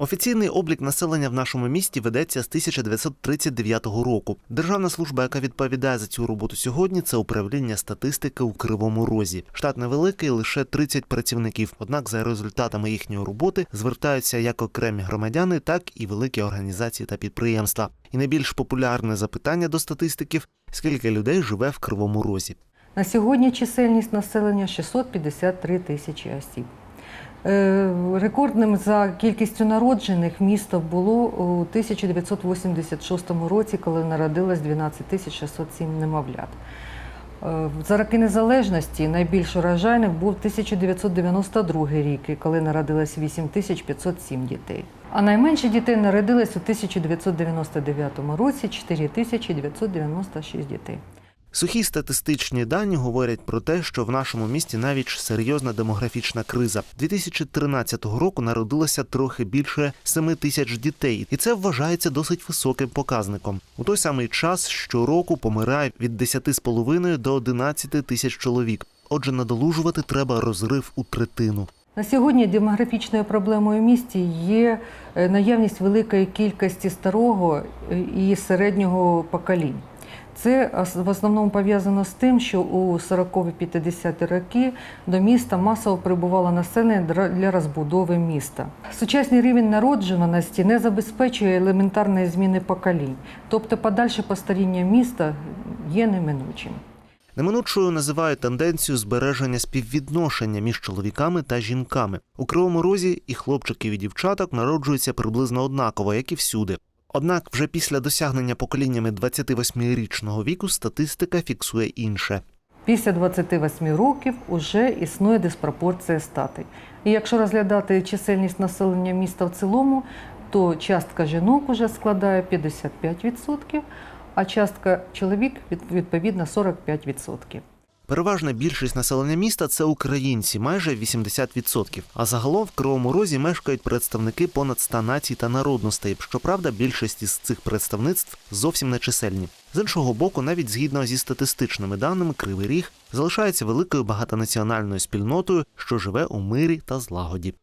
Офіційний облік населення в нашому місті ведеться з 1939 року. Державна служба, яка відповідає за цю роботу сьогодні, це управління статистики у Кривому Розі. Штат невеликий, лише 30 працівників. Однак за результатами їхньої роботи звертаються як окремі громадяни, так і великі організації та підприємства. І найбільш популярне запитання до статистиків: скільки людей живе в Кривому Розі? На сьогодні чисельність населення 653 тисячі осіб. Е, Рекордним за кількістю народжених місто було у 1986 році, коли народилось 12 тисяч 607 немовлят. Е, За роки незалежності найбільш урожайним був 1992 рік, коли народилось 8 тисяч 507 дітей. А найменше дітей народилось у 1999 році 4 тисячі 996 дітей. Сухі статистичні дані говорять про те, що в нашому місті навіть серйозна демографічна криза. 2013 року народилося трохи більше 7 тисяч дітей, і це вважається досить високим показником. У той самий час щороку помирає від 10,5 до 11 тисяч чоловік. Отже, надолужувати треба розрив у третину. На сьогодні демографічною проблемою в місті є е, наявність великої кількості старого е, і середнього поколінь. Це в основному пов'язано з тим, що у 40-50 роки до міста масово прибувало населення для розбудови міста. Сучасний рівень народжуваності не забезпечує елементарної зміни поколінь, тобто подальше постаріння міста є неминучим. Неминучою називають тенденцію збереження співвідношення між чоловіками та жінками. У кривому розі і хлопчиків і дівчаток народжуються приблизно однаково, як і всюди. Однак вже після досягнення поколіннями 28-річного віку статистика фіксує інше. Після 28 років вже існує диспропорція статей. І якщо розглядати чисельність населення міста в цілому, то частка жінок вже складає 55%, а частка чоловік від- відповідно 45%. Переважна більшість населення міста це українці, майже 80%. А загалом в Кривому Розі мешкають представники понад 100 націй та народностей. Щоправда, більшість із цих представництв зовсім не чисельні. З іншого боку, навіть згідно зі статистичними даними, Кривий Ріг залишається великою багатонаціональною спільнотою, що живе у мирі та злагоді.